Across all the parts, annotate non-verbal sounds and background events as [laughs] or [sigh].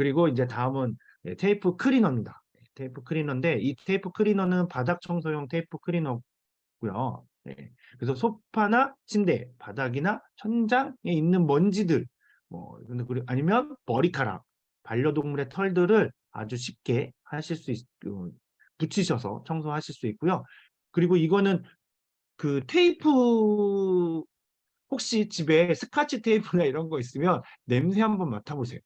그리고 이제 다음은 예, 테이프 클리너입니다. 예, 테이프 클리너인데 이 테이프 클리너는 바닥 청소용 테이프 클리너고요. 예, 그래서 소파나 침대, 바닥이나 천장에 있는 먼지들, 뭐 근데 그리- 아니면 머리카락, 반려동물의 털들을 아주 쉽게 하실 수 있, 어, 붙이셔서 청소하실 수 있고요. 그리고 이거는 그 테이프 혹시 집에 스카치 테이프나 이런 거 있으면 냄새 한번 맡아보세요.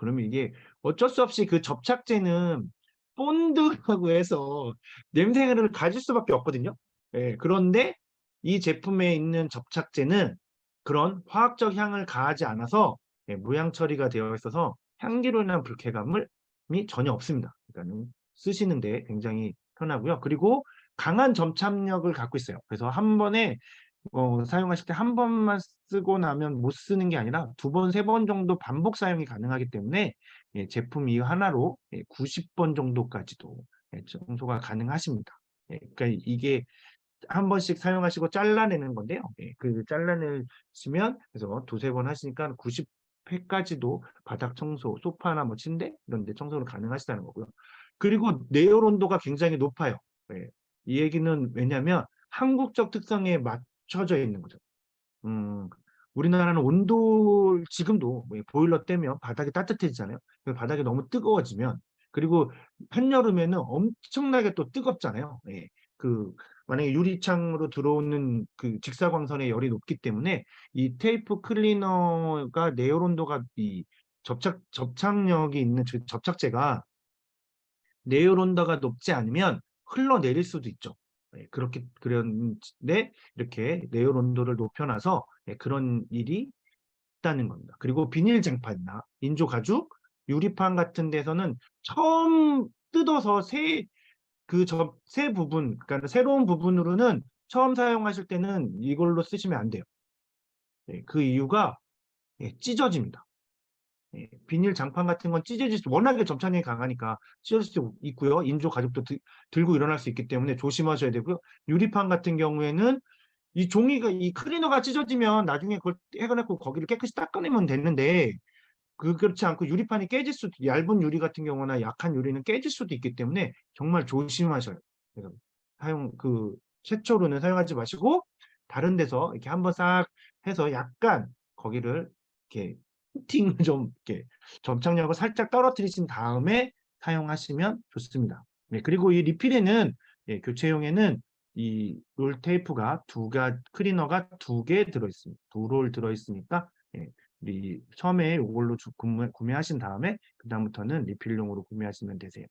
그러면 이게 어쩔 수 없이 그 접착제는 본드라고 해서 냄새를 가질 수밖에 없거든요. 예, 그런데 이 제품에 있는 접착제는 그런 화학적 향을 가하지 않아서 예, 무향 처리가 되어 있어서 향기로 인한 불쾌감을 이 전혀 없습니다. 그러니까 쓰시는데 굉장히 편하고요. 그리고 강한 점착력을 갖고 있어요. 그래서 한 번에 어, 사용하실 때 한 번만 쓰고 나면 못 쓰는 게 아니라 두 번, 세 번 정도 반복 사용이 가능하기 때문에 예, 제품 이 하나로 예, 90번 정도까지도 예, 청소가 가능하십니다. 예, 그러니까 이게 한 번씩 사용하시고 잘라내는 건데요. 예, 그 잘라내시면 그래서 두세 번 하시니까 90회까지도 바닥 청소, 소파나 뭐 침대 이런 데 청소를 가능하시다는 거고요. 그리고 내열 온도가 굉장히 높아요. 예, 이 얘기는 왜냐하면 한국적 특성에 맞 춰져 있는 거죠. 음, 우리나라는 온도 지금도 뭐 보일러 떼면 바닥이 따뜻해지잖아요. 그 바닥이 너무 뜨거워지면 그리고 한여름에는 엄청나게 또 뜨겁잖아요. 예, 그 만약에 유리창으로 들어오는 그 직사광선의 열이 높기 때문에 이 테이프 클리너가 내열 온도가 이 접착 접착력이 있는 저- 접착제가 내열 온도가 높지 않으면 흘러내릴 수도 있죠. 예, 그렇게 그런데 이렇게 내열 온도를 높여놔서 예, 그런 일이 있다는 겁니다. 그리고 비닐 장판이나 인조 가죽, 유리판 같은 데서는 처음 뜯어서 새 그접새 부분, 그러니까 새로운 부분으로는 처음 사용하실 때는 이걸로 쓰시면 안 돼요. 예, 그 이유가 예, 찢어집니다. 예, 비닐 장판 같은 건 찢어질 수 워낙에 접착력이 강하니까 찢어질 수 있고요. 인조 가죽도 드- 들고 일어날 수 있기 때문에 조심하셔야 되고요. 유리판 같은 경우에는 이 종이가 이 클리너가 찢어지면 나중에 그걸 해가지고 거기를 깨끗이 닦아내면 되는데 그 그렇지 않고 유리판이 깨질 수도 얇은 유리 같은 경우나 약한 유리는 깨질 수도 있기 때문에 정말 조심하셔요. 그래서 사용 그 최초로는 사용하지 마시고 다른 데서 이렇게 한번 싹 해서 약간 거기를 이렇게 코팅을 [laughs] 좀 이렇게 점착력을 살짝 떨어뜨리신 다음에 사용하시면 좋습니다. 네, 그리고 이 리필에는 예, 교체용에는 이 롤 테이프가 두가 클리너가 두 개 들어 있습니다. 두 롤 들어 있으니까 예, 우리 처음에 이걸로 주- 구매, 구매하신 다음에 그 다음부터는 리필용으로 구매하시면 되세요.